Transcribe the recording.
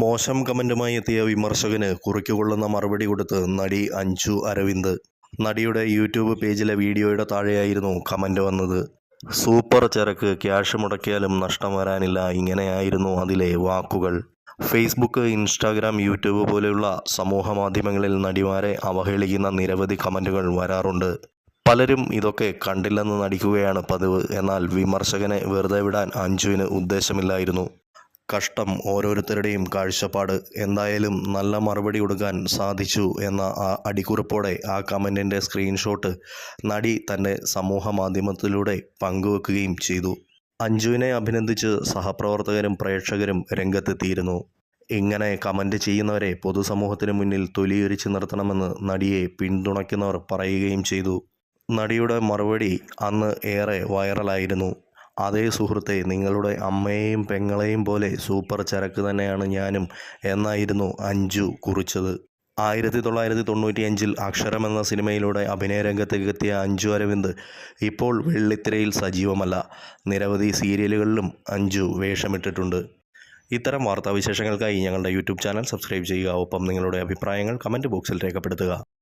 മോശം കമന്റുമായി എത്തിയ വിമർശകന് കുറിക്കുകൊള്ളുന്ന മറുപടി കൊടുത്ത് നടി അഞ്ജു അരവിന്ദ്. നടിയുടെ യൂട്യൂബ് പേജിലെ വീഡിയോയുടെ താഴെയായിരുന്നു കമന്റ് വന്നത്. സൂപ്പർ ചരക്ക് ക്യാഷ് മുടക്കിയാലും നഷ്ടം വരാനില്ല ഇങ്ങനെയായിരുന്നു അതിലെ വാക്കുകൾ. ഫേസ്ബുക്ക് ഇൻസ്റ്റാഗ്രാം യൂട്യൂബ് പോലെയുള്ള സമൂഹ മാധ്യമങ്ങളിൽ നടിമാരെ അവഹേളിക്കുന്ന നിരവധി കമന്റുകൾ വരാറുണ്ട്. പലരും ഇതൊക്കെ കണ്ടില്ലെന്ന് നടിക്കുകയാണ് പതിവ് എന്നാൽ വിമർശകനെ വെറുതെ വിടാൻ അഞ്ജുവിന് ഉദ്ദേശമില്ലായിരുന്നു. കഷ്ടം ഓരോരുത്തരുടെയും കാഴ്ചപ്പാട് എന്തായാലും നല്ല മറുപടി കൊടുക്കാൻ സാധിച്ചു എന്ന ആ അടിക്കുറിപ്പോടെ ആ കമന്റിന്റെ സ്ക്രീൻഷോട്ട് നടി തന്റെ സമൂഹ മാധ്യമത്തിലൂടെ പങ്കുവെക്കുകയും ചെയ്തു. അഞ്ജുവിനെ അഭിനന്ദിച്ച് സഹപ്രവർത്തകരും പ്രേക്ഷകരും രംഗത്തെത്തിയിരുന്നു. ഇങ്ങനെ കമന്റ് ചെയ്യുന്നവരെ പൊതുസമൂഹത്തിന് മുന്നിൽ തൊലിയൊരിച്ച് നിർത്തണമെന്ന് നടിയെ പിന്തുണയ്ക്കുന്നവർ പറയുകയും ചെയ്തു. നടിയുടെ മറുപടി അന്ന് ഏറെ വൈറലായിരുന്നു. അതേ സുഹൃത്തെ നിങ്ങളുടെ അമ്മയെയും പെങ്ങളെയും പോലെ സൂപ്പർ ചരക്ക് തന്നെയാണ് ഞാനും എന്നായിരുന്നു അഞ്ജു കുറിച്ചത്. ആയിരത്തി തൊള്ളായിരത്തി തൊണ്ണൂറ്റി അഞ്ചിൽ അക്ഷരം എന്ന സിനിമയിലൂടെ അഭിനയ രംഗത്തേക്ക് എത്തിയ അഞ്ജു അരവിന്ദ് ഇപ്പോൾ വെള്ളിത്തിരയിൽ സജീവമല്ല. നിരവധി സീരിയലുകളിലും അഞ്ജു വേഷമിട്ടിട്ടുണ്ട്. ഇത്തരം വാർത്താവിശേഷങ്ങൾക്കായി ഞങ്ങളുടെ യൂട്യൂബ് ചാനൽ സബ്സ്ക്രൈബ് ചെയ്യുക. ഒപ്പം നിങ്ങളുടെ അഭിപ്രായങ്ങൾ കമന്റ് ബോക്സിൽ രേഖപ്പെടുത്തുക.